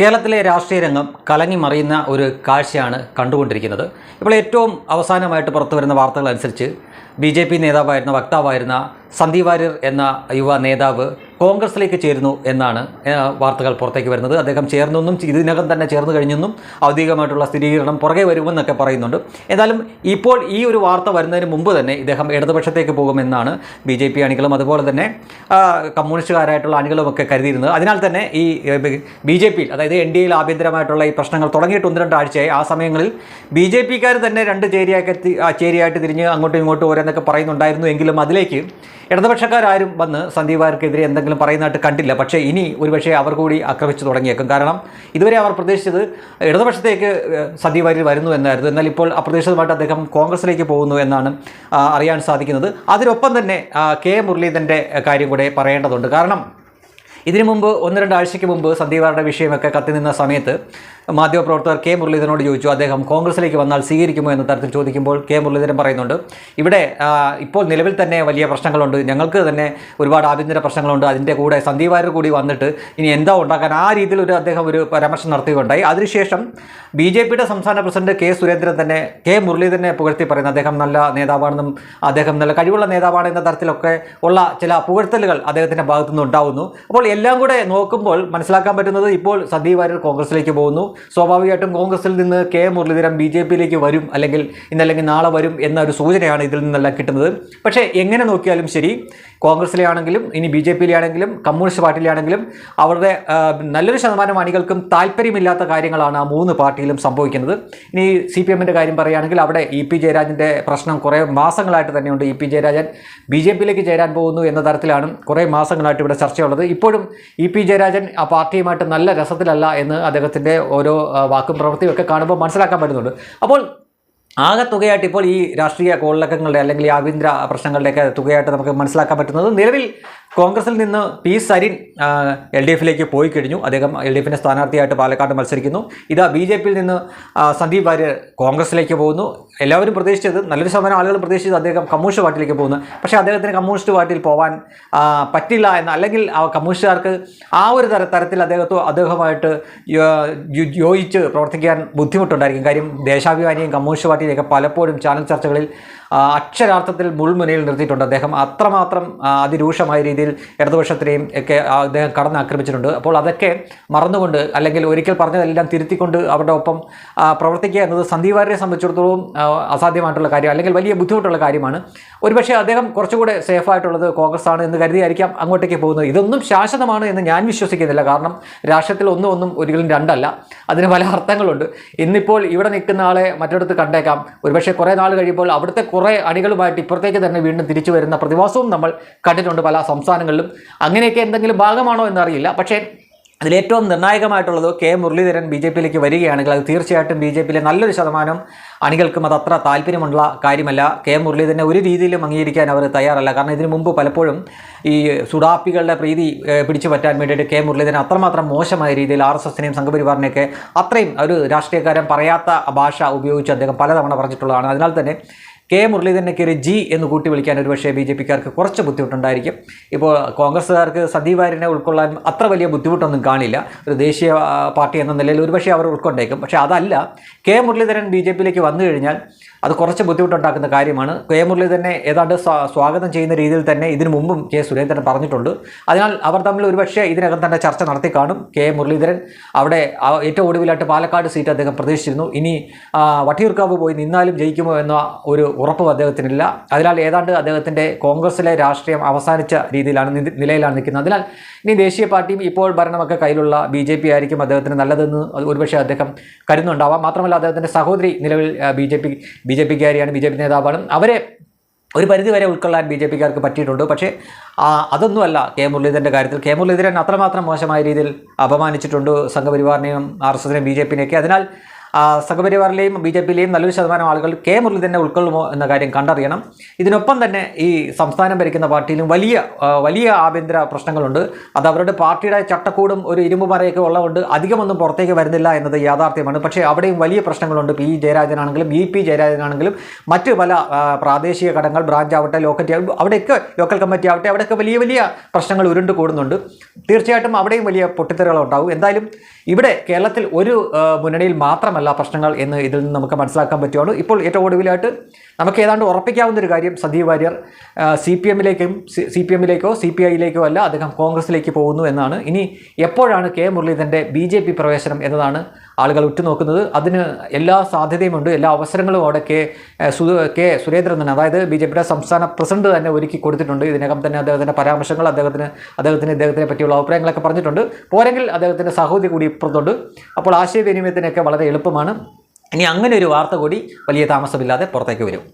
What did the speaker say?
കേരളത്തിലെ രാഷ്ട്രീയ രംഗം കലങ്ങി മറിയുന്ന ഒരു കാഴ്ചയാണ് കണ്ടുകൊണ്ടിരിക്കുന്നത്. ഇപ്പോൾ ഏറ്റവും അവസാനമായിട്ട് പുറത്തു വരുന്ന വാർത്തകൾ അനുസരിച്ച് ബി ജെ പി നേതാവായിരുന്ന വക്താവായിരുന്ന സന്ദീപ് വാര്യർ എന്ന യുവ നേതാവ് കോൺഗ്രസിലേക്ക് ചേരുന്നു എന്നാണ് വാർത്തകൾ പുറത്തേക്ക് വരുന്നത്. അദ്ദേഹം ചേർന്നെന്നും ഇതിനകം തന്നെ ചേർന്ന് കഴിഞ്ഞെന്നും ഔദ്യോഗികമായിട്ടുള്ള സ്ഥിരീകരണം പുറകെ വരുമെന്നൊക്കെ പറയുന്നുണ്ട്. എന്നാലും ഇപ്പോൾ ഈ ഒരു വാർത്ത വരുന്നതിന് മുമ്പ് തന്നെ ഇദ്ദേഹം ഇടതുപക്ഷത്തേക്ക് പോകുമെന്നാണ് ബി ജെ പി അണികളും അതുപോലെ തന്നെ കമ്മ്യൂണിസ്റ്റുകാരായിട്ടുള്ള അണികളുമൊക്കെ കരുതിയിരുന്നത്. അതിനാൽ തന്നെ ഈ ബി ജെ പിയിൽ അതായത് എൻ ഡി എയിൽ ആഭ്യന്തരമായിട്ടുള്ള ഈ പ്രശ്നങ്ങൾ തുടങ്ങിയിട്ട് ഒന്ന് രണ്ടാഴ്ചയായി ആ സമയങ്ങളിൽ ബി ജെ പിക്കാർ തന്നെ രണ്ട് ചേരിയാക്കി ചേരിയായിട്ട് തിരിഞ്ഞ് അങ്ങോട്ടും ഇങ്ങോട്ടും ഓരോന്നൊക്കെ പറയുന്നുണ്ടായിരുന്നു. എങ്കിലും അതിലേക്ക് ഇടതുപക്ഷക്കാരും വന്ന് സന്ദീപ് വാര്യർക്കെതിരെ എന്തെങ്കിലും പറയുന്നതായിട്ട് കണ്ടില്ല. പക്ഷേ ഇനി ഒരുപക്ഷെ അവർ കൂടി ആക്രമിച്ചു തുടങ്ങിയേക്കും. കാരണം ഇതുവരെ അവർ പ്രതീക്ഷിച്ചത് ഇടതുപക്ഷത്തേക്ക് സന്ദീപ് വാര്യർ വരുന്നു എന്നായിരുന്നു. എന്നാൽ ഇപ്പോൾ അപ്രതീക്ഷിതമായിട്ട് അദ്ദേഹം കോൺഗ്രസിലേക്ക് പോകുന്നു എന്നാണ് അറിയാൻ സാധിക്കുന്നത്. അതിനൊപ്പം തന്നെ കെ. മുരളീധരന്റെ കാര്യം കൂടെ പറയേണ്ടതുണ്ട്. കാരണം ഇതിനു മുമ്പ് ഒന്ന് രണ്ടാഴ്ചയ്ക്ക് മുമ്പ് സന്ദീപാരുടെ വിഷയമൊക്കെ കത്തി നിന്ന സമയത്ത് മാധ്യമപ്രവർത്തകർ കെ മുരളീധരനോട് ചോദിച്ചു അദ്ദേഹം കോൺഗ്രസിലേക്ക് വന്നാൽ സ്വീകരിക്കുമോ? എന്ന തരത്തിൽ ചോദിക്കുമ്പോൾ കെ മുരളീധരൻ പറയുന്നുണ്ട് ഇവിടെ ഇപ്പോൾ നിലവിൽ തന്നെ വലിയ പ്രശ്നങ്ങളുണ്ട്. ഞങ്ങൾക്ക് തന്നെ ഒരുപാട് ആഭ്യന്തര പ്രശ്നങ്ങളുണ്ട്. അതിന്റെ കൂടെ സന്ദീപ് വാര്യർ കൂടി വന്നിട്ട് ഇനി എന്താ ഉണ്ടാക്കാൻ? ആ രീതിയിൽ ഒരു അദ്ദേഹം ഒരു പരാമർശം നടത്തുകയുണ്ടായി. അതിനുശേഷം ബി ജെ പിയുടെ സംസ്ഥാന പ്രസിഡന്റ് കെ സുരേന്ദ്രൻ തന്നെ കെ മുരളീധരനെ പുകഴ്ത്തി പറയുന്നത് അദ്ദേഹം നല്ല നേതാവാണെന്നും അദ്ദേഹം നല്ല കഴിവുള്ള നേതാവാണ് എന്ന തരത്തിലൊക്കെ ഉള്ള ചില പുകഴ്ത്തലുകൾ അദ്ദേഹത്തിന്റെ ഭാഗത്തുനിന്ന് ഉണ്ടാവുന്നു. അപ്പോൾ എല്ലാം കൂടെ നോക്കുമ്പോൾ മനസ്സിലാക്കാൻ പറ്റുന്നത് ഇപ്പോൾ സന്ദീപ് വാര്യർ കോൺഗ്രസിലേക്ക് പോകുന്നു. സ്വാഭാവികമായിട്ടും കോൺഗ്രസിൽ നിന്ന് കെ മുരളീധരൻ ബി ജെ പിയിലേക്ക് വരും അല്ലെങ്കിൽ ഇന്നല്ലെങ്കിൽ നാളെ വരും എന്നൊരു സൂചനയാണ് ഇതിൽ നിന്നെല്ലാം കിട്ടുന്നത്. പക്ഷേ എങ്ങനെ നോക്കിയാലും ശരി കോൺഗ്രസിലെ ആണെങ്കിലും ഇനി ബി ജെ പിയിലെ ആണെങ്കിലും കമ്മ്യൂണിസ്റ്റ് പാർട്ടിയിലാണെങ്കിലും അവരുടെ നല്ലൊരു ശതമാനം അണികൾക്കും താല്പര്യമില്ലാത്ത കാര്യങ്ങളാണ് ആ മൂന്ന് പാർട്ടിയിലും സംഭവിക്കുന്നത്. ഇനി സി പി എമ്മിന്റെ കാര്യം പറയുകയാണെങ്കിൽ അവിടെ ഇ പി ജയരാജന്റെ പ്രശ്നം കുറേ മാസങ്ങളായിട്ട് തന്നെയുണ്ട്. E P Jayarajan B J പിയിലേക്ക് ചേരാൻ പോകുന്നു എന്ന തരത്തിലാണ് കുറേ മാസങ്ങളായിട്ട് ഇവിടെ ചർച്ചയുള്ളത്. ഇപ്പോഴും ഇ പി ജയരാജൻ ആ പാർട്ടിയുമായിട്ട് നല്ല രസത്തിലല്ല എന്ന് അദ്ദേഹത്തിന്റെ ഓരോ വാക്കും പ്രവൃത്തിയും ഒക്കെ കാണുമ്പോൾ മനസ്സിലാക്കാൻ പറ്റുന്നുണ്ട്. അപ്പോൾ ആകെ തുകയായിട്ട് ഇപ്പോൾ ഈ രാഷ്ട്രീയ കോളിളക്കങ്ങളുടെ അല്ലെങ്കിൽ ആഭ്യന്തര പ്രശ്നങ്ങളുടെയൊക്കെ തുകയായിട്ട് നമുക്ക് മനസ്സിലാക്കാൻ പറ്റുന്നത് നിലവിൽ കോൺഗ്രസിൽ നിന്ന് പി സരിൻ എൽ ഡി എഫിലേക്ക് പോയി കഴിഞ്ഞു. അദ്ദേഹം എൽ ഡി എഫിന്റെ സ്ഥാനാർത്ഥിയായിട്ട് പാലക്കാട് മത്സരിക്കുന്നു. ഇതാ ബി ജെ പിയിൽ നിന്ന് സന്ദീപ് വാര്യർ കോൺഗ്രസിലേക്ക് പോകുന്നു. എല്ലാവരും പ്രതീക്ഷിച്ചത് നല്ലൊരു ശതമാനം ആളുകൾ പ്രതീക്ഷിച്ചത് അദ്ദേഹം കമ്മ്യൂണിസ്റ്റ് പാർട്ടിയിലേക്ക് പോകുന്നു. പക്ഷേ അദ്ദേഹത്തിന് കമ്മ്യൂണിസ്റ്റ് പാർട്ടിയിൽ പോകാൻ പറ്റില്ല എന്ന് അല്ലെങ്കിൽ ആ കമ്മ്യൂണിസ്റ്റുകാർക്ക് ആ ഒരു തര തരത്തിൽ അദ്ദേഹത്തോ അദ്ദേഹമായിട്ട് യോജിച്ച് പ്രവർത്തിക്കാൻ ബുദ്ധിമുട്ടുണ്ടായിരിക്കും. കാര്യം ദേശാഭിമാനിയും കമ്മ്യൂണിസ്റ്റ് പാർട്ടിയിലേക്ക് പലപ്പോഴും ചാനൽ ചർച്ചകളിൽ അക്ഷരാർത്ഥത്തിൽ മുൾമുനയിൽ നിർത്തിയിട്ടുണ്ട്. അദ്ദേഹം അത്രമാത്രം അതിരൂക്ഷമായ രീതിയിൽ ഇടതുപക്ഷത്തിനെയും ഒക്കെ അദ്ദേഹം കടന്നാക്രമിച്ചിട്ടുണ്ട്. അപ്പോൾ അതൊക്കെ മറന്നുകൊണ്ട് അല്ലെങ്കിൽ ഒരിക്കൽ പറഞ്ഞതെല്ലാം തിരുത്തിക്കൊണ്ട് അവരുടെ ഒപ്പം പ്രവർത്തിക്കുക എന്നത് സന്ദീപാരനെ സംബന്ധിച്ചിടത്തോളം അസാധ്യമായിട്ടുള്ള കാര്യം അല്ലെങ്കിൽ വലിയ ബുദ്ധിമുട്ടുള്ള കാര്യമാണ്. ഒരുപക്ഷെ അദ്ദേഹം കുറച്ചുകൂടെ സേഫായിട്ടുള്ളത് കോൺഗ്രസ് ആണ് എന്ന് കരുതിയായിരിക്കാം അങ്ങോട്ടേക്ക് പോകുന്നത്. ഇതൊന്നും ശാശ്വതമാണ് എന്ന് ഞാൻ വിശ്വസിക്കുന്നില്ല. കാരണം രാഷ്ട്രത്തിൽ ഒന്നും ഒന്നും ഒരിക്കലും രണ്ടല്ല. അതിന് പല അർത്ഥങ്ങളുണ്ട്. ഇന്നിപ്പോൾ ഇവിടെ നിൽക്കുന്ന ആളെ മറ്റിടത്ത് കണ്ടേക്കാം. ഒരുപക്ഷെ കുറേ നാൾ കഴിയുമ്പോൾ അവിടുത്തെ കുറേ അണികളുമായിട്ട് ഇപ്പുറത്തേക്ക് തന്നെ വീണ്ടും തിരിച്ചു വരുന്ന പ്രതിഭാസവും നമ്മൾ കണ്ടിട്ടുണ്ട് പല സംസ്ഥാനങ്ങളിലും അങ്ങനെയൊക്കെ എന്തെങ്കിലും ഭാഗമാണോ എന്നറിയില്ല. പക്ഷേ അതിലേറ്റവും നിർണായകമായിട്ടുള്ളത് കെ മുരളീധരൻ ബി ജെ പിയിലേക്ക് വരികയാണെങ്കിൽ അത് തീർച്ചയായിട്ടും ബി ജെ പിയിലെ നല്ലൊരു ശതമാനം അണികൾക്കും അത് അത്ര താല്പര്യമുള്ള കാര്യമല്ല. കെ മുരളീധരനെ ഒരു രീതിയിലും അംഗീകരിക്കാൻ അവർ തയ്യാറല്ല. കാരണം ഇതിനു മുമ്പ് പലപ്പോഴും ഈ സുഡാപ്പികളുടെ പ്രീതി പിടിച്ചു പറ്റാൻ വേണ്ടിയിട്ട് കെ മുരളീധരൻ അത്രമാത്രം മോശമായ രീതിയിൽ ആർ എസ് എസിനെയും സംഘപരിവാറിനെയൊക്കെ അത്രയും ഒരു രാഷ്ട്രീയക്കാരൻ പറയാത്ത ഭാഷ ഉപയോഗിച്ച് അദ്ദേഹം പലതവണ പറഞ്ഞിട്ടുള്ളതാണ്. അതിനാൽ തന്നെ കെ മുരളീധരനെ കയറി ജി എന്ന് കൂട്ടി വിളിക്കാൻ ഒരുപക്ഷേ ബി ജെ പിക്കാർക്ക് കുറച്ച് ബുദ്ധിമുട്ടുണ്ടായിരിക്കും. ഇപ്പോൾ കോൺഗ്രസ്സുകാർക്ക് സന്ദീപ് വാര്യനെ ഉൾക്കൊള്ളാൻ അത്ര വലിയ ബുദ്ധിമുട്ടൊന്നും കാണില്ല. ഒരു ദേശീയ പാർട്ടി എന്ന നിലയിൽ ഒരുപക്ഷേ അവർ ഉൾക്കൊണ്ടേക്കും. പക്ഷേ അതല്ല കെ മുരളീധരൻ ബി ജെ പിയിലേക്ക് വന്നു കഴിഞ്ഞാൽ അത് കുറച്ച് ബുദ്ധിമുട്ടുണ്ടാക്കുന്ന കാര്യമാണ്. കെ മുരളീധരനെ ഏതാണ്ട് സ്വാഗതം ചെയ്യുന്ന രീതിയിൽ തന്നെ ഇതിനു മുമ്പും കെ സുരേന്ദ്രൻ പറഞ്ഞിട്ടുണ്ട്. അതിനാൽ അവർ തമ്മിൽ ഒരുപക്ഷേ ഇതിനകം തന്നെ ചർച്ച നടത്തി കാണും. കെ മുരളീധരൻ അവിടെ ഏറ്റവും ഒടുവിലായിട്ട് പാലക്കാട് സീറ്റ് അദ്ദേഹം പ്രതീക്ഷിച്ചിരുന്നു. ഇനി വട്ടിയൂർക്കാവ് പോയി നിന്നാലും ജയിക്കുമോ എന്ന ഒരു ഉറപ്പും അദ്ദേഹത്തിനില്ല. അതിനാൽ ഏതാണ്ട് അദ്ദേഹത്തിന്റെ കോൺഗ്രസിലെ രാഷ്ട്രീയം അവസാനിച്ച രീതിയിലാണ് നിലയിലാണ് നിൽക്കുന്നത്. അതിനാൽ ഇനി ദേശീയ പാർട്ടിയും ഇപ്പോൾ ഭരണമൊക്കെ കയ്യിലുള്ള ബി ജെ പി ആയിരിക്കും അദ്ദേഹത്തിന് നല്ലതെന്ന് ഒരുപക്ഷെ അദ്ദേഹം കരുതുന്നുണ്ടാവാം. മാത്രമല്ല അദ്ദേഹത്തിന്റെ സഹോദരി നിലവിൽ B J P B J പിക്കാരിയാണ് B J P നേതാവാണ്. അവരെ ഒരു പരിധിവരെ ഉൾക്കൊള്ളാൻ ബി ജെ പിക്കാർക്ക് പറ്റിയിട്ടുണ്ട്. പക്ഷേ അതൊന്നുമല്ല കെ മുരളീധരന്റെ കാര്യത്തിൽ. കെ മുരളീധരൻ അത്രമാത്രം മോശമായ രീതിയിൽ അപമാനിച്ചിട്ടുണ്ട് സംഘപരിവാറിനെയും ആർ എസ് എസിനെയും ബി ജെ പിനെയൊക്കെ. അതിനാൽ സംഘപരിവാറിലെയും ബി ജെ പിയിലെയും നല്ലൊരു ശതമാനം ആളുകൾ കെ മുരളീധരനെ ഉൾക്കൊള്ളുമോ എന്ന കാര്യം കണ്ടറിയണം. ഇതിനൊപ്പം തന്നെ ഈ സംസ്ഥാനം ഭരിക്കുന്ന പാർട്ടിയിലും വലിയ വലിയ ആഭ്യന്തര പ്രശ്നങ്ങളുണ്ട്. അത് അവരുടെ പാർട്ടിയുടെ ചട്ടക്കൂടും ഒരു ഇരുമ്പ് മറയൊക്കെ ഉള്ളതുകൊണ്ട് അധികമൊന്നും പുറത്തേക്ക് വരുന്നില്ല എന്നത് യാഥാർത്ഥ്യമാണ്. പക്ഷേ അവിടെയും വലിയ പ്രശ്നങ്ങളുണ്ട്. പി. ജയരാജനാണെങ്കിലും ഇ. പി. ജയരാജനാണെങ്കിലും മറ്റ് പല പ്രാദേശിക ഘടകങ്ങൾ ബ്രാഞ്ച് ആവട്ടെ ലോക്കറ്റ് അവിടെയൊക്കെ ലോക്കൽ കമ്മിറ്റി ആവട്ടെ അവിടെയൊക്കെ വലിയ വലിയ പ്രശ്നങ്ങൾ ഉരുണ്ട് കൂടുന്നുണ്ട്. തീർച്ചയായിട്ടും അവിടെയും വലിയ പൊട്ടിത്തെറികളുണ്ടാവും. എന്തായാലും ഇവിടെ കേരളത്തിൽ ഒരു മുന്നണിയിൽ മാത്രമല്ല പ്രശ്നങ്ങൾ എന്ന് ഇതിൽ നിന്ന് നമുക്ക് മനസ്സിലാക്കാൻ പറ്റുകയുള്ളൂ. ഇപ്പോൾ ഏറ്റവും ഒടുവിലായിട്ട് നമുക്ക് ഏതാണ്ട് ഉറപ്പിക്കാവുന്ന ഒരു കാര്യം സന്ദീപ് വാര്യർ സി പി എമ്മിലേക്കും സി പി എമ്മിലേക്കോ സി പി ഐയിലേക്കോ അല്ല അദ്ദേഹം കോൺഗ്രസിലേക്ക് പോകുന്നു എന്നാണ്. ഇനി എപ്പോഴാണ് കെ മുരളീധരന്റെ ബി ജെ പി പ്രവേശനം എന്നതാണ് ആളുകൾ ഉറ്റുനോക്കുന്നത് അതിന് എല്ലാ സാധ്യതയുമുണ്ട്. എല്ലാ അവസരങ്ങളും അവിടെ കെ സു കെ സുരേന്ദ്രൻ തന്നെ അതായത് ബി ജെ പിയുടെ സംസ്ഥാന പ്രസിഡന്റ് തന്നെ ഒരുക്കി കൊടുത്തിട്ടുണ്ട്. ഇതിനകം തന്നെ അദ്ദേഹത്തിന്റെ പരാമർശങ്ങൾ അദ്ദേഹത്തിന് അദ്ദേഹത്തിന് ഇദ്ദേഹത്തിനെ പറ്റിയുള്ള അഭിപ്രായങ്ങളൊക്കെ പറഞ്ഞിട്ടുണ്ട്. പോരെങ്കിൽ അദ്ദേഹത്തിന്റെ സഹോദരി കൂടി ഇപ്പുറത്തുണ്ട്. അപ്പോൾ ആശയവിനിമയത്തിനൊക്കെ വളരെ എളുപ്പമാണ്. ഇനി അങ്ങനെ ഒരു വാർത്ത കൂടി വലിയ താമസമില്ലാതെ പുറത്തേക്ക് വരും.